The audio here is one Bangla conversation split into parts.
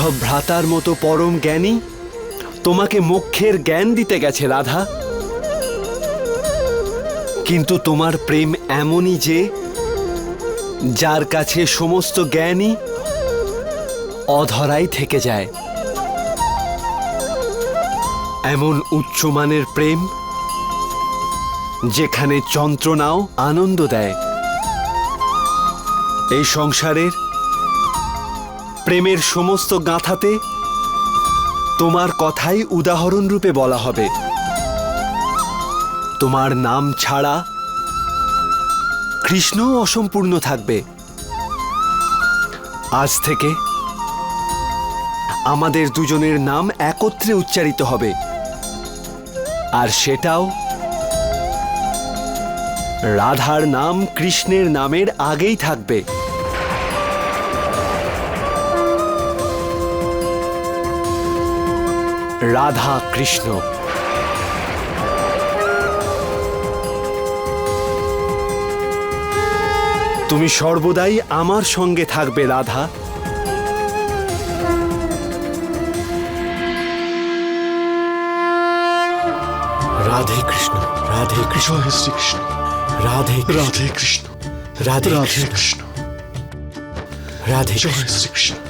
উদ্ধব ভ্রাতার মতো পরম জ্ঞানী তোমাকে মোক্ষের জ্ঞান দিতে গেছে রাধা কিন্তু তোমার প্রেম এমনই যে যার কাছে সমস্ত জ্ঞানই অধরাই থেকে যায় এমন উচ্চমানের প্রেম যেখানে যন্ত্রণাও আনন্দ দেয় এই সংসারের প্রেমের সমস্ত গাঁথাতে তোমার কথাই উদাহরণ রূপে বলা হবে। তোমার নাম ছাড়া কৃষ্ণ অসম্পূর্ণ থাকবে। আজ থেকে আমাদের দুজনের নাম একত্রে উচ্চারিত হবে। আর সেটাও রাধার নাম কৃষ্ণের নামের আগেই থাকবে। রাধা কৃষ্ণ। তুমি সর্বদাই আমার সঙ্গে থাকবে রাধা। রাধে কৃষ্ণ রাধে কৃষ্ণ। শ্রীকৃষ্ণ রাধে রাধে কৃষ্ণ। রাধে রাধে কৃষ্ণ, রাধে জয় শ্রীকৃষ্ণ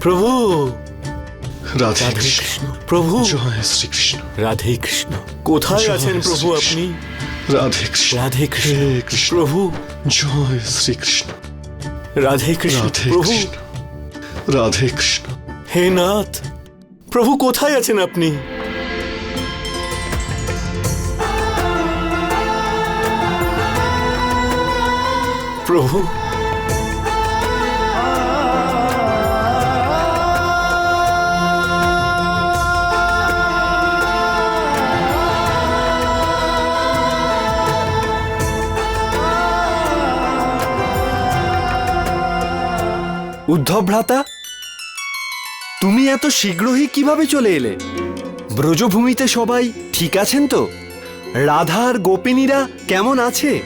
প্রভু। রাধে কৃষ্ণ। প্রভু। জয় শ্রীকৃষ্ণ। রাধে কৃষ্ণ। কোথায় আছেন প্রভু আপনি? রাধে কৃষ্ণ। রাধে কৃষ্ণ। কৃষ্ণ। প্রভু। জয় শ্রীকৃষ্ণ। রাধে কৃষ্ণ। প্রভু। রাধে কৃষ্ণ। হে নাথ। প্রভু কোথায় আছেন আপনি? প্রভু। উদ্ধব ভ্রাতা তুমি এত শীঘ্রই কীভাবে চলে এলে? ব্রজভূমিতে সবাই ঠিক আছেন তো? রাধার গোপিনীরা কেমন আছে?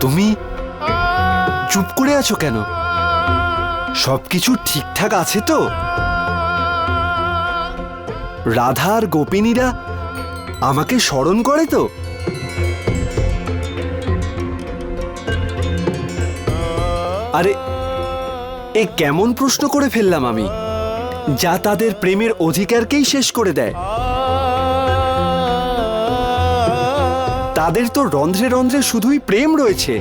তুমি চুপ করে আছো কেন? সবকিছু ঠিকঠাক আছে তো? রাধার গোপিনীরা আমাকে স্মরণ করে তো? আরে, এ কেমন প্রশ্ন করে ফেললাম আমি? যা তাদের প্রেমের অধিকারকেই শেষ করে দেয়। তাদের তো রন্ধ্রে রন্ধ্রে শুধুই প্রেম রয়েছে।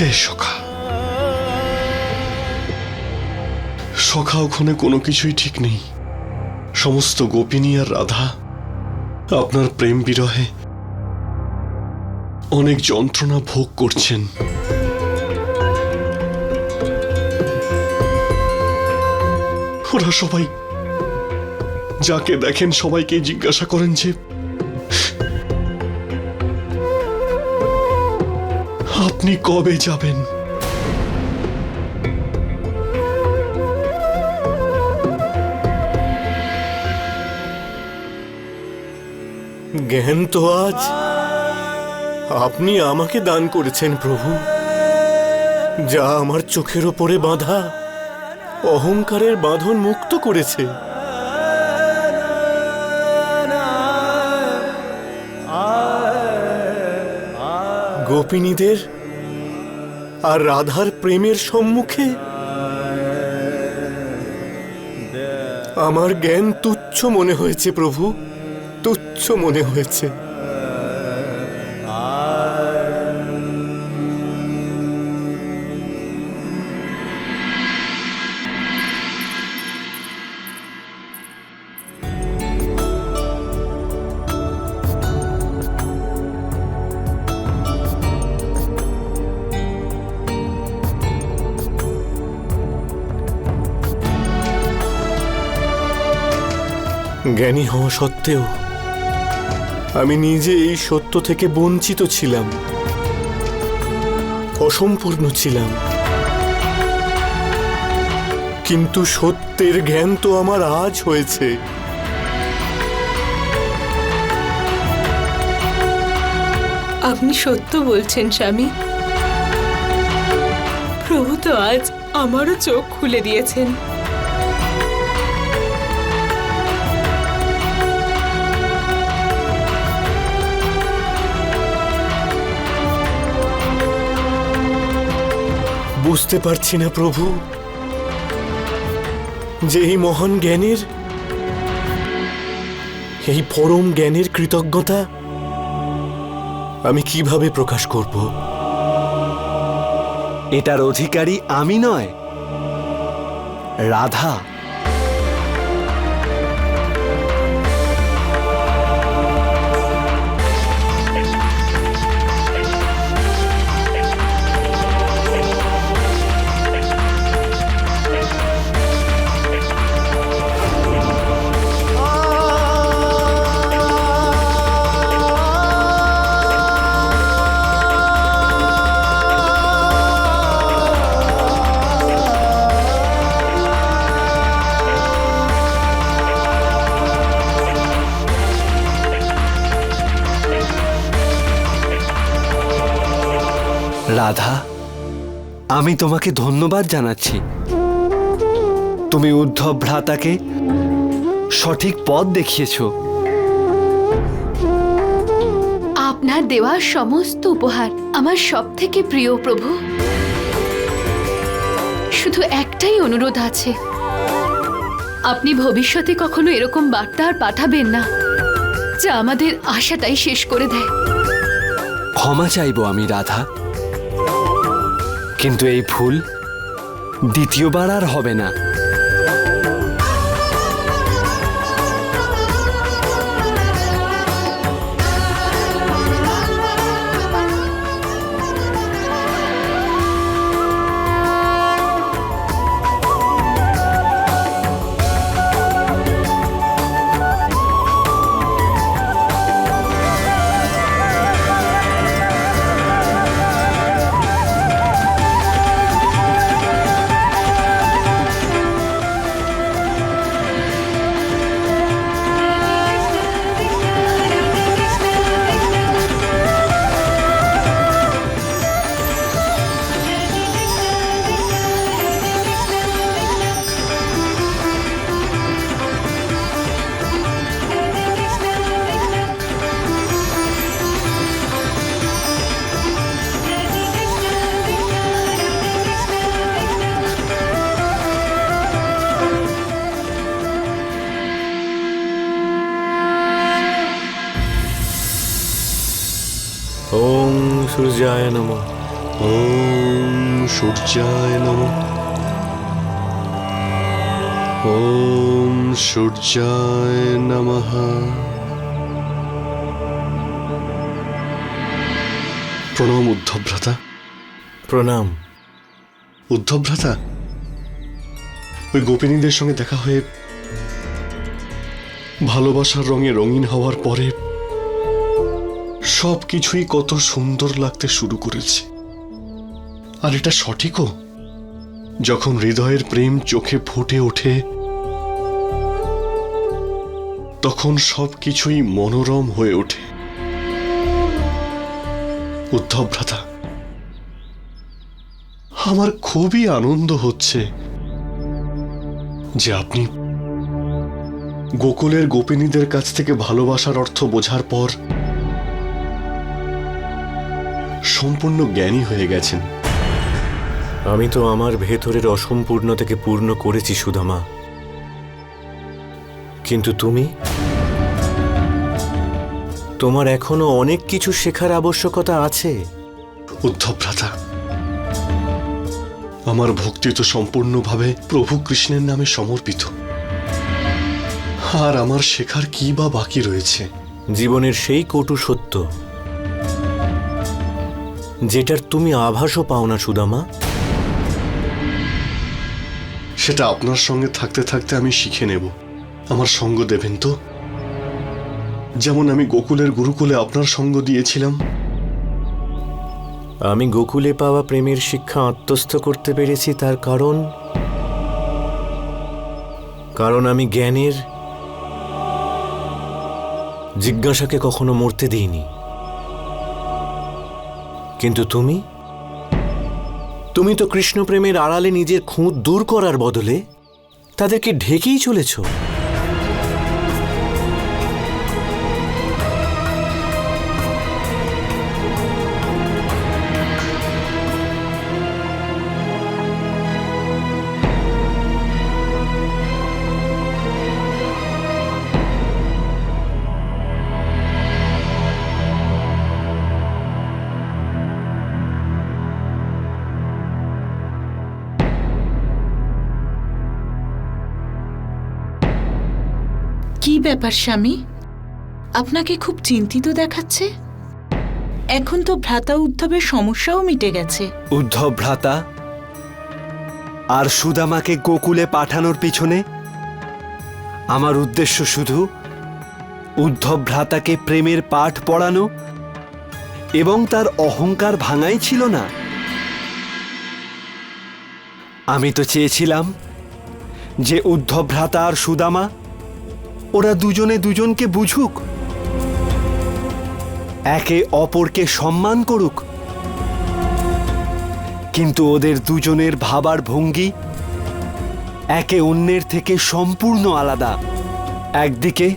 হে সখা সখা ওখানে কোনো কিছুই ঠিক নেই। সমস্ত গোপিনী আর রাধা আপনার প্রেম বিরহে অনেক যন্ত্রণা ভোগ করছেন। ওরা সবাই যাকে দেখেন সবাইকে জিজ্ঞাসা করেন যে, আপনি কবে যাবেন? জ্ঞান তো আজ আপনি আমাকে দান করেছেন, প্রভু, যা আমার চোখের ওপরে বাঁধা, অহংকারের বাঁধন মুক্ত করেছে। গোপিনীদের আর রাধার প্রেমের সম্মুখে আমার জ্ঞান তুচ্ছ মনে হয়েছে, প্রভু, তুচ্ছ মনে হয়েছে। জ্ঞানী হওয়া সত্ত্বেও আমি নিজে এই সত্য থেকে বঞ্চিত ছিলাম। অসম্পূর্ণ ছিলাম। কিন্তু সত্যের জ্ঞান তো আমার আজ হয়েছে। আপনি সত্য বলছেন, স্বামী। প্রভু তো আজ আমারও চোখ খুলে দিয়েছেন। বুঝতে পারছি না প্রভু, যে এই মহান জ্ঞানের, এই পরম জ্ঞানের কৃতজ্ঞতা আমি কীভাবে প্রকাশ করব? এটার অধিকারী আমি নয়, রাধা। আমি তোমাকে ধন্যবাদ জানাচ্ছি। তুমি উদ্ধব ভ্রাতাকে সঠিক পথ দেখিয়েছ। আপনার দেওয়া সমস্ত উপহার আমার সব থেকে প্রিয় প্রভু। শুধু একটাই অনুরোধ আছে। আপনি ভবিষ্যতে কখনো এরকম বার্তা আর পাঠাবেন না যা আমাদের আশাটাই শেষ করে দেয়। ক্ষমা চাইব আমি রাধা। কিন্তু এই ফুল দ্বিতীয়বার আর হবে না। সূর্যায় নমঃ। ওম সূর্যায় নম। ওম সূর্যায় নমঃ। প্রণাম উদ্ধব ভ্রাতা প্রণাম। উদ্ধব ভ্রাতা ওই গোপিনীদের সঙ্গে দেখা হয়ে ভালোবাসার রঙে রঙিন হওয়ার পরে সব কিছুই কত সুন্দর লাগতে শুরু করেছে। আর এটা সঠিকও? যখন হৃদয়ের প্রেম চোখে ফুটে ওঠে, তখন সব কিছুই মনোরম হয়ে ওঠে। উদ্ধব ভ্রাতা আমার খুবই আনন্দ হচ্ছে যে আপনি গোকুলের গোপিনীদের কাছ থেকে ভালোবাসার অর্থ বোঝার পর সম্পূর্ণ জ্ঞানী হয়ে গেছেন। আমি তো আমার ভেতরের অসম্পূর্ণতাকে পূর্ণ করেছি সুধামা। কিন্তু তুমি? তোমার এখনও অনেক কিছু শেখার আবশ্যকতা আছে। উদ্ধব ভ্রাতা আমার ভক্তি তো সম্পূর্ণভাবে প্রভু কৃষ্ণের নামে সমর্পিত। আর আমার শেখার কি বা বাকি রয়েছে? জীবনের সেই কটু সত্য যেটার তুমি আভাসও পাও না সুদামা। সেটা আপনার সঙ্গে থাকতে থাকতে আমি শিখে নেব। আমার সঙ্গ দেবেন তো? যেমন আমি গোকুলের গুরুকুলে আপনার সঙ্গ দিয়েছিলাম। আমি গোকুলে পাওয়া প্রেমের শিক্ষা আত্মস্থ করতে পেরেছি তার কারণ? কারণ আমি জ্ঞানের জিজ্ঞাসাকে কখনো মরতে দিইনি। কিন্তু তুমি? তুমি তো কৃষ্ণপ্রেমের আড়ালে নিজের খুঁত দূর করার বদলে তাদেরকে ঢেকেই চলেছো। ব্যাপার, স্বামী? আপনাকে খুব চিন্তিত দেখাচ্ছে। এখন তো ভ্রাতা উদ্ধবের সমস্যাও মিটে গেছে। উদ্ধব ভ্রাতা, আর সুদামাকে গোকুলে পাঠানোর পিছনে? আমার উদ্দেশ্য শুধু উদ্ধব ভ্রাতাকে প্রেমের পাঠ পড়ানো এবং তার অহংকার ভাঙাই ছিল না। আমি তো চেয়েছিলাম যে উদ্ধব ভ্রাতা আর সুদামা ওরা দুজনে দুজনকে বুঝুক। একে অপরকে সম্মান করুক। কিন্তু ওদের দুজনের ভাবার ভঙ্গি একে অন্যের থেকে সম্পূর্ণ আলাদা। একদিকে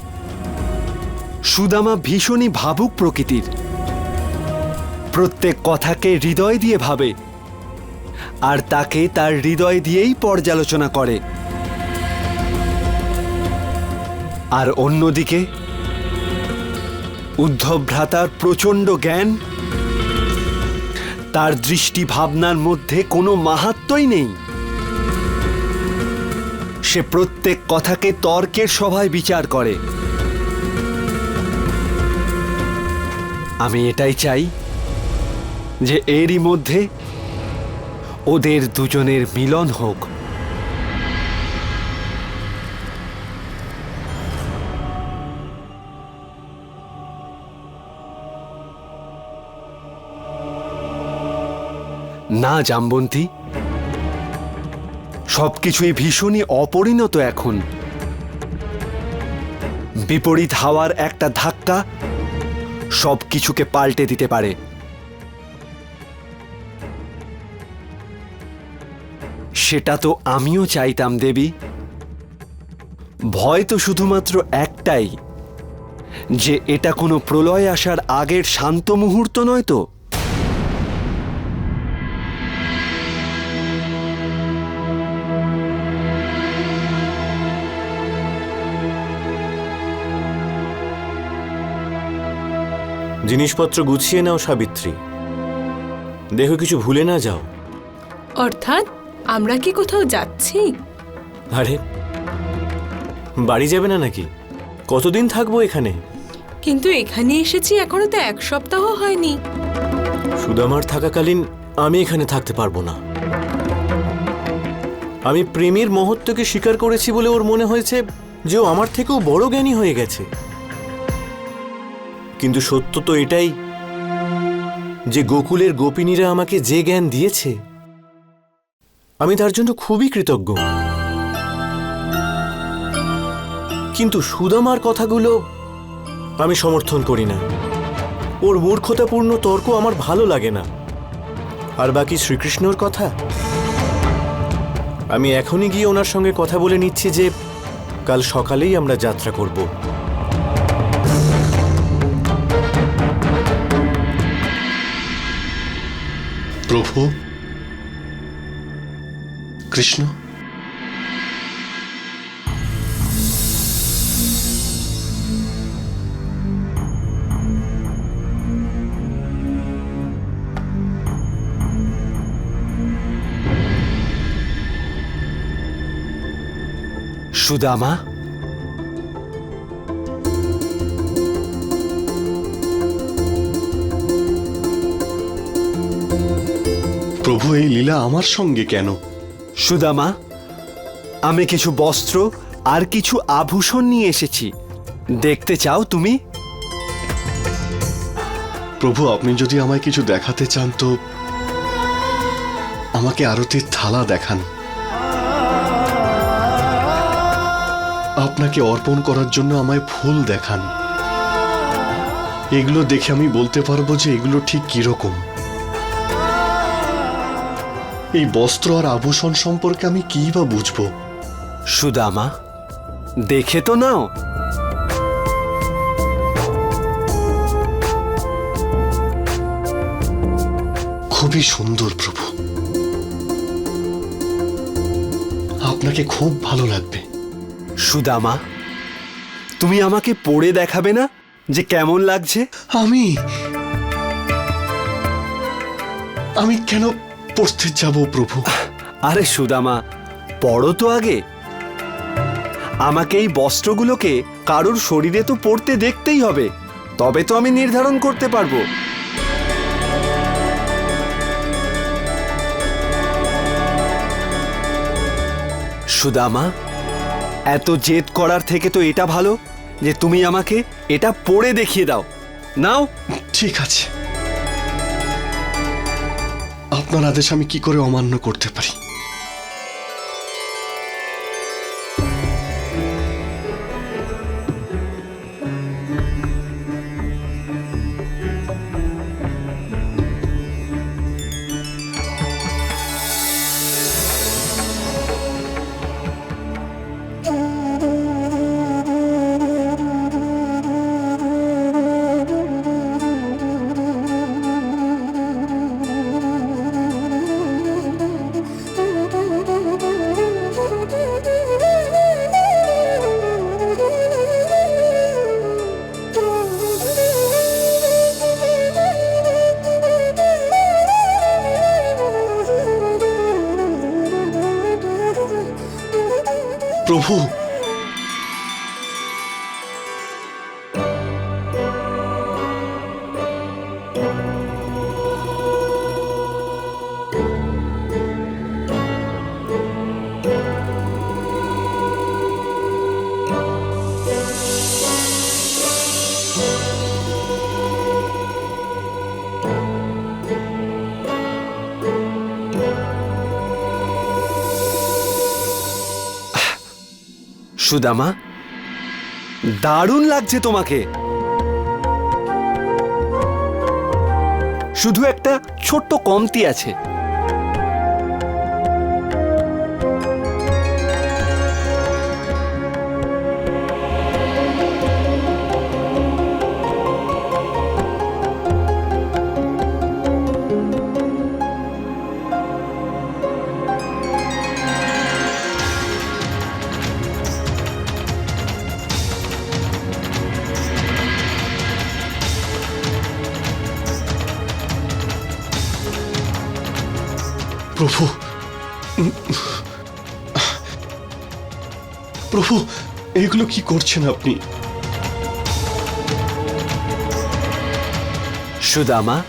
সুদামা ভীষণই ভাবুক প্রকৃতির। প্রত্যেক কথাকে হৃদয় দিয়ে ভাবে। আর তাকে তার হৃদয় দিয়েই পর্যালোচনা করে। আর অন্যদিকে উদ্ধব ভ্রাতার প্রচণ্ড জ্ঞান, তার দৃষ্টি ভাবনার মধ্যে কোনো মাহাত্মই নেই। সে প্রত্যেক কথাকে তর্কের সভায় বিচার করে। আমি এটাই চাই যে এরই মধ্যে ওদের দুজনের মিলন হোক। না জাম্বন্তী। সবকিছুই ভীষণই অপরিণত এখন। বিপরীত হাওয়ার একটা ধাক্কা সবকিছুকে পাল্টে দিতে পারে। সেটা তো আমিও চাইতাম, দেবী। ভয় তো শুধুমাত্র একটাই, যে এটা কোনো প্রলয় আসার আগের শান্ত মুহূর্ত নয় তো? জিনিসপত্র গুছিয়ে নাও সাবিত্রী। দেখো কিছু ভুলে না যাও। অর্থাৎ আমরা কি কোথাও যাচ্ছি? আরে বাড়ি যাবে না নাকি? কতদিন থাকব এখানে? কিন্তু এখানে এসেছি এখনও তো এক সপ্তাহ হয়নি। সুদামার থাকাকালীন আমি এখানে থাকতে পারব না। আমি প্রেমের মহত্বকে স্বীকার করেছি বলে ওর মনে হয়েছে যে ও আমার থেকেও বড় জ্ঞানী হয়ে গেছে। কিন্তু সত্য তো এটাই যে গোকুলের গোপিনীরা আমাকে যে জ্ঞান দিয়েছে, আমি তার জন্য খুবই কৃতজ্ঞ। কিন্তু সুদামার কথাগুলো আমি সমর্থন করি না। ওর মূর্খতাপূর্ণ তর্ক আমার ভালো লাগে না। আর বাকি শ্রীকৃষ্ণর কথা? আমি এখনই গিয়ে ওনার সঙ্গে কথা বলে নিচ্ছি যে কাল সকালেই আমরা যাত্রা করব। প্রভু কৃষ্ণ। সুদামা এই লীলা আমার সঙ্গে কেন? সুদামা আমি কিছু বস্ত্র আর কিছু আভূষণ নিয়ে এসেছি। দেখতে চাও তুমি? প্রভু আপনি যদি আমায় কিছু দেখাতে চান তো আমাকে আরতির থালা দেখান। আপনাকে অর্পণ করার জন্য আমায় ফুল দেখান। এগুলো দেখে আমি বলতে পারব যে এগুলো ঠিক কীরকম। এই বস্ত্র আর আভূষণ সম্পর্কে আমি কি বা বুঝব? সুদামা দেখে তো নাও। খুবই সুন্দর প্রভু। আপনাকে খুব ভালো লাগবে। সুদামা তুমি আমাকে পড়ে দেখাবে না যে কেমন লাগছে? আমি আমি কেন পড়তে যাব প্রভু। আরে সুদামা পড়ো তো আগে। আমাকে এই বস্ত্রগুলোকে কারোর শরীরে তো পড়তে দেখতেই হবে তবে তো আমি নির্ধারণ করতে পারব। সুদামা এত জেদ করার থেকে তো এটা ভালো যে তুমি আমাকে এটা পড়ে দেখিয়ে দাও। নাও। ঠিক আছে। আপনার আদেশ আমি কি করে অমান্য করতে পারি? সুদামা দারুণ লাগছে তোমাকে। শুধু একটা ছোট্ট কমতি আছে। এগুলো কি করছেন আপনি? সুদামা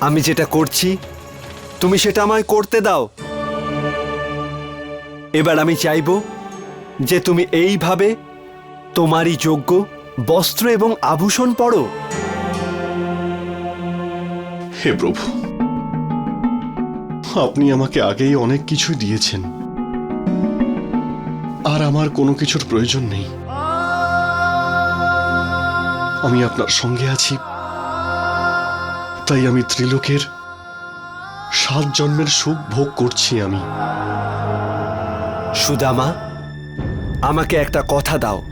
আমি যেটা করছি তুমি সেটা আমায় করতে দাও। এবার আমি চাইব যে তুমি এইভাবে তোমারই যোগ্য বস্ত্র এবং আভূষণ পরো। হে প্রভু আপনি আমাকে আগেই অনেক কিছু দিয়েছেন। আর আমার কোনো কিছুর প্রয়োজন নেই। আমি আপনার সঙ্গে আছি। তাই আমি ত্রিলোকের সাত জন্মের সুখ ভোগ করছি আমি। সুদামা আমাকে একটা কথা দাও।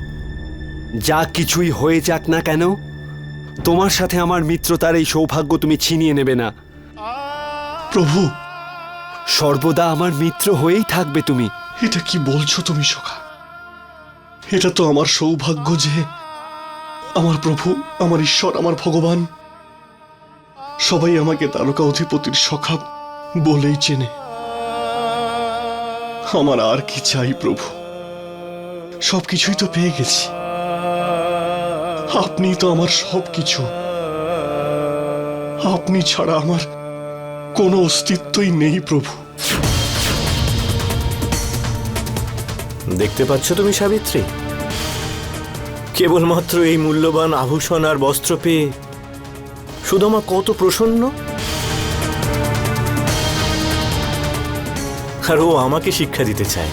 যা কিছুই হয়ে যাক না কেন তোমার সাথে আমার মিত্রতার এই সৌভাগ্য তুমি ছিনিয়ে নেবে না। প্রভু! সর্বদা আমার মিত্র হয়েই থাকবে তুমি। এটা কি বলছো তুমি, সখা? এটা তো আমার সৌভাগ্য যে আমার প্রভু, আমার ঈশ্বর, আমার ভগবান সবাই আমাকে তারকা অধিপতির সখা বলেই চেনে। আমার আর কি চাই প্রভু? সবকিছুই তো পেয়ে গেছি। আপনি তো আমার সবকিছু। আপনি ছাড়া আমার কোনো অস্তিত্বই নেই প্রভু। দেখতে পাচ্ছ তুমি, সাবিত্রী? কেবলমাত্র এই মূল্যবান আভূষণ আর বস্ত্র পেয়ে সুদমা কত প্রসন্ন? আর ও আমাকে শিক্ষা দিতে চায়।